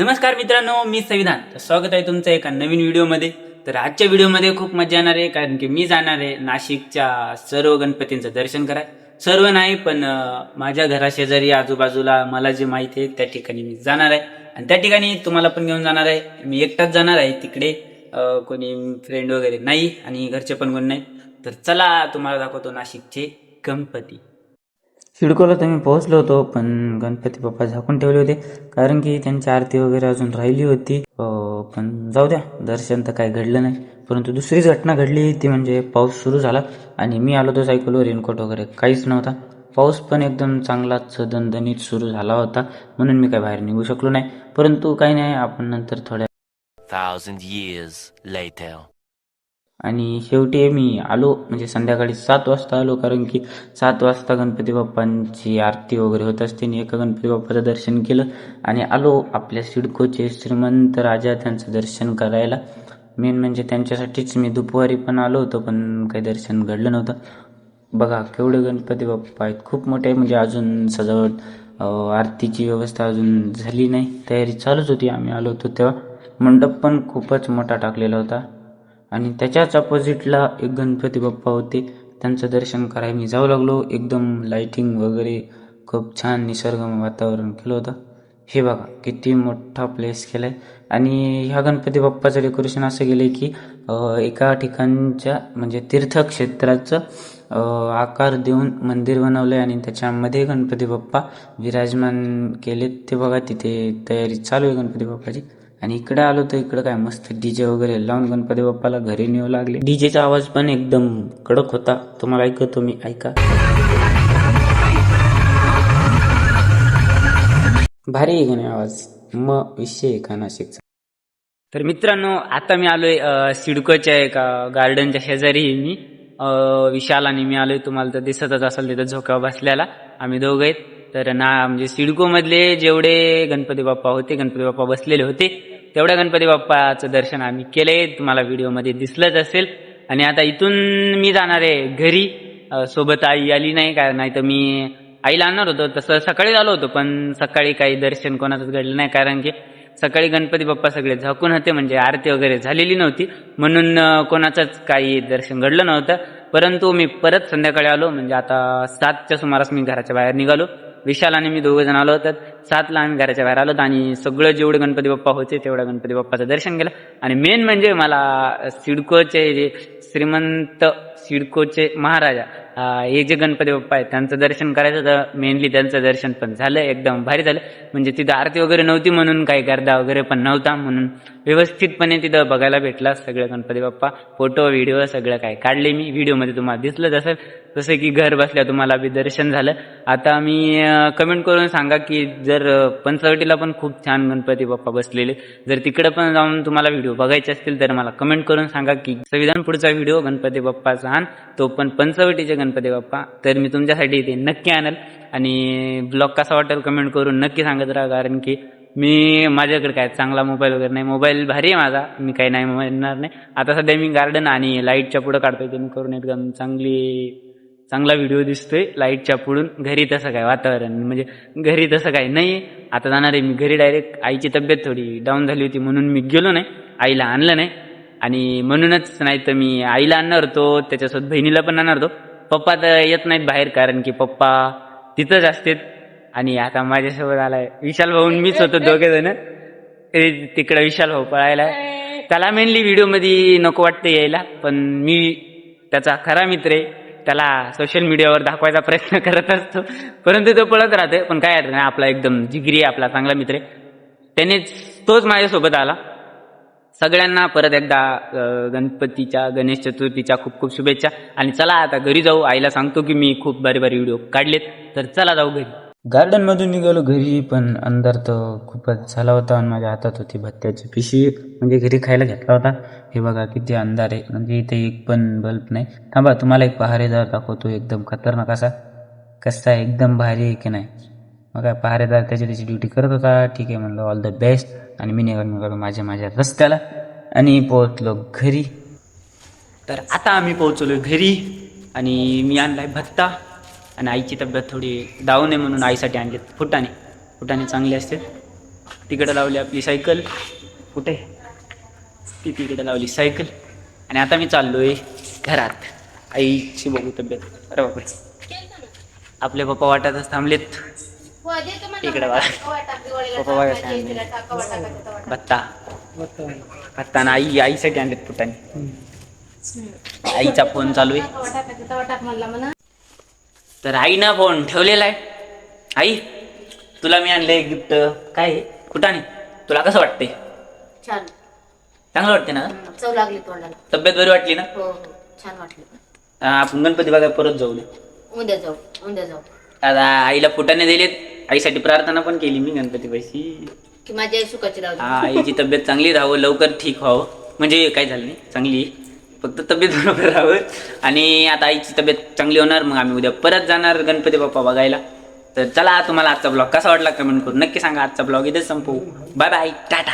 नमस्कार मित्रांनो मी संविधान. तर स्वागत आहे तुमचं एका नवीन व्हिडिओमध्ये. तर आजच्या व्हिडिओमध्ये खूप मजा येणार आहे कारण की मी जाणार आहे नाशिकच्या सर्व गणपतींचं दर्शन कराय सर्व नाही पण माझ्या घराशेजारी आजूबाजूला मला जे माहिती आहे त्या ठिकाणी मी जाणार आहे. आणि त्या ठिकाणी तुम्हाला पण घेऊन जाणार आहे. मी एकटाच जाणार आहे तिकडे कोणी फ्रेंड वगैरे नाही आणि घरचे पण कोण नाही. तर चला तुम्हाला दाखवतो नाशिकचे गणपती. सिडकोला तर मी पोहोचलो होतो पण गणपती बाप्पा झाकून ठेवले होते. कारण की त्यांची आरती वगैरे अजून राहिली होती. हो, पण जाऊ द्या दर्शन तर काही घडलं नाही. परंतु दुसरीच घटना घडली ती म्हणजे पाऊस सुरू झाला. आणि मी आलो तो सायकलवर रेनकोट वगैरे काहीच नव्हता. पाऊस पण एकदम चांगलाच दणदणीत सुरू झाला होता. म्हणून मी काही बाहेर निघू शकलो नाही. परंतु काही नाही आपण नंतर थोड्या thousand years later. आणि शेवटी मी आलो म्हणजे संध्याकाळी सात वाजता आलो कारण की सात वाजता गणपती बाप्पांची आरती वगैरे होत असते आणि एका गणपती बाप्पाचं दर्शन केलं आणि आलो आपल्या सिडकोचे श्रीमंत राजा त्यांचं दर्शन करायला. मेन म्हणजे त्यांच्यासाठीच मी दुपारी पण आलो होतो पण काही दर्शन घडलं नव्हतं. बघा केवढे गणपती बाप्पा आहेत. खूप मोठे म्हणजे अजून सजावट आरतीची व्यवस्था अजून झाली नाही. तयारी चालूच होती. आम्ही आलो होतो तेव्हा. मंडप पण खूपच मोठा टाकलेला होता. आणि त्याच्याच अपोजिटला एक गणपती बाप्पा होते. त्यांचं दर्शन करायला मी जाऊ लागलो. एकदम लाईटिंग वगैरे खूप छान निसर्ग वातावरण केलं होतं. हे बघा किती मोठा प्लेस केला आहे आणि ह्या गणपती बाप्पाचं डेकोरेशन असं केलंय की एका ठिकाणच्या म्हणजे तीर्थक्षेत्राचं आकार देऊन मंदिर बनवलं आहे आणि त्याच्यामध्ये गणपती बाप्पा विराजमान केलेत. ते बघा तिथे तयारी चालू आहे गणपती बाप्पाची. आणि इकडे आलो तर इकडे काय मस्त डीजे वगैरे लावून गणपती बाप्पाला घरी नेऊ लागले. डीजेचा आवाज पण एकदम कडक होता. तुम्हाला ऐकतो मी ऐका. भारी आहे का नाही आवाज. मग विषय आहे का नाशिकचा तर मित्रांनो आता मी आलोय सिडकोच्या एका गार्डनच्या शेजारी मी. विशाल आणि मी आलोय तुम्हाला तर दिसतच असेल तिथं झोक्यावर बसल्याला आम्ही दोघं आहेत. तर ना म्हणजे सिडको मधले जेवढे गणपती बाप्पा होते गणपती बाप्पा बसलेले होते तेवढ्या गणपती बाप्पाचं दर्शन आम्ही केले. तुम्हाला व्हिडिओमध्ये दिसलंच असेल. आणि आता इथून मी जाणार आहे घरी. सोबत आई आली नाही काय नाही तर मी आईला आणणार होतो. तसं सकाळी आलो होतो पण सकाळी काही दर्शन कोणाचंच घडलं नाही. कारण की सकाळी गणपती बाप्पा सगळे झाकून होते म्हणजे आरती वगैरे झालेली नव्हती. म्हणून कोणाचंच काही दर्शन घडलं नव्हतं. परंतु मी परत संध्याकाळी आलो. म्हणजे आता सातच्या सुमारास मी घराच्या बाहेर निघालो. विशाल आणि मी दोघं जण आलो होतात सातला आम्ही घराच्या बाहेर आलो आणि सगळं जेवढे गणपती बाप्पा होते तेवढ्या गणपती बाप्पाचं दर्शन केलं. आणि मेन म्हणजे मला सिडकोचे जे श्रीमंत सिडकोचे महाराजा हे जे गणपती बाप्पा आहेत त्यांचं दर्शन करायचं तर मेनली त्यांचं दर्शन पण झालं एकदम भारी झालं. म्हणजे तिथं आरती वगैरे नव्हती म्हणून काही गर्दा वगैरे पण नव्हता म्हणून व्यवस्थितपणे तिथं बघायला भेटला सगळं गणपती बाप्पा. फोटो व्हिडिओ सगळं काय काढले मी. व्हिडिओमध्ये तुम्हाला दिसलंच असेल. जसं की घर बसल्या तुम्हाला बी दर्शन झालं. आता मी कमेंट करून सांगा की जर तर पंचवटीला पण खूप छान गणपती बाप्पा बसलेले. जर तिकडे पण जाऊन तुम्हाला व्हिडिओ बघायचे असतील तर मला कमेंट करून सांगा की संविधान पुढचा व्हिडिओ गणपती बाप्पाचा आण तो पण पंचवटीचे गणपती बाप्पा. तर मी तुमच्यासाठी ते नक्की आणेल. आणि ब्लॉग कसा वाटेल कमेंट करून नक्की सांगत राहा कारण की मी माझ्याकडे काय चांगला मोबाईल वगैरे नाही. मोबाईल भारी आहे माझा. मी काही नाही म्हणणार नाही. आता सध्या मी गार्डन आणि लाईटच्या पुढं काढतोय जेणेकरून एकदम चांगली चांगला व्हिडिओ दिसतोय लाईटच्या पुढून घरी तसं काय वातावरण? म्हणजे घरी तसं काय नाही आता जाणार आहे मी घरी डायरेक्ट आईची तब्येत थोडी डाऊन झाली होती म्हणून मी गेलो नाही आईला आणलं नाही. आणि म्हणूनच नाही तर मी आईला आणणार होतो त्याच्यासोबत बहिणीला पण आणणार होतो. पप्पा तर येत नाहीत बाहेर कारण की पप्पा तिथंच असतात. आणि आता माझ्यासोबत आलाय विशाल भाऊन मीच होतो दोघे जण. तिकडं विशाल भाऊ पळायला. त्याला मेनली व्हिडिओमध्ये नको वाटतं यायला पण मी त्याचा खरा मित्र आहे. त्याला सोशल मीडियावर दाखवायचा प्रयत्न करत असतो. परंतु तो पळत राहते. पण काय अर्थ नाही आपला एकदम जिगिरी आहे आपला चांगला मित्र आहे. त्यानेच तोच माझ्यासोबत आला. सगळ्यांना परत एकदा गणपतीच्या गणेश चतुर्थीच्या खूप खूप शुभेच्छा. आणि चला आता घरी जाऊ. आईला सांगतो की मी खूप बारी बारी व्हिडिओ काढलेत. तर चला जाऊ घरी. गार्डन मधून निघालो घरी पण अंधार तर खूपच झाला होता आणि माझ्या हातात होती भत्त्याची पिशवी म्हणजे घरी खायला घेतला होता. हे बघा किती अंधार आहे. म्हणजे इथे एक पण बल्ब नाही. थांबा तुम्हाला एक पहारेदार दाखवतो. एकदम खतरनाक असा. कसा आहे? एकदम भारी आहे की नाही? मग काय पहारेदार त्याची त्याची ड्युटी करत होता. ठीक आहे म्हणलं ऑल द बेस्ट आणि मी निघालो निघालो माझ्या माझ्या रस्त्याला. आणि पोहोचलो घरी. तर आता आम्ही पोहोचलो घरी. आणि मी आणलाय भत्ता. आणि आईची तब्येत थोडी डाऊन आहे म्हणून आईसाठी आणले फुटाणे. फुटाणे चांगले असते तिकडे लावली आपली सायकल कुठे? ती तिकडे लावली सायकल आणि आता मी चाललोय घरात. आईची बघू तब्येत. अरे बापरे. आपले पप्पा वाटतच थांबलेत. इकडे बघा. पप्पा आणलंय. भत्ता. भत्ता. ना आई आईसाठी आणलेत फुटाने आईचा फोन चालू आहे. तर आईनं फोन ठेवलेला आहे. आई तुला मी आणलंय गिफ्ट. काय आहे? फुटाणे तुला कसं वाटतंय? छान. चांगलं वाटते ना? चव लागली तोंडाला. तब्येत बरी वाटली ना? हो हो छान वाटलं. आपण गणपती बघायला परत जाऊ नये उद्या जाऊ उद्या जाऊ. आता आईला फुटाणे दिलेत. आईसाठी प्रार्थना पण केली मी गणपती पैशी की माझी आई सुखाची राहू दे. हा आईची तब्येत चांगली राहावं लवकर ठीक व्हावं. म्हणजे काय झालं नाही? चांगली फक्त तब्येत बरोबर राहावं. आणि आता आईची तब्येत चांगली होणार मग आम्ही उद्या परत जाणार गणपती बाप्पा बघायला. तर चला तुम्हाला आजचा ब्लॉग कसा वाटला कमेंट करून नक्की सांगा. आजचा ब्लॉग इथेच संपवू. Bye bye Tata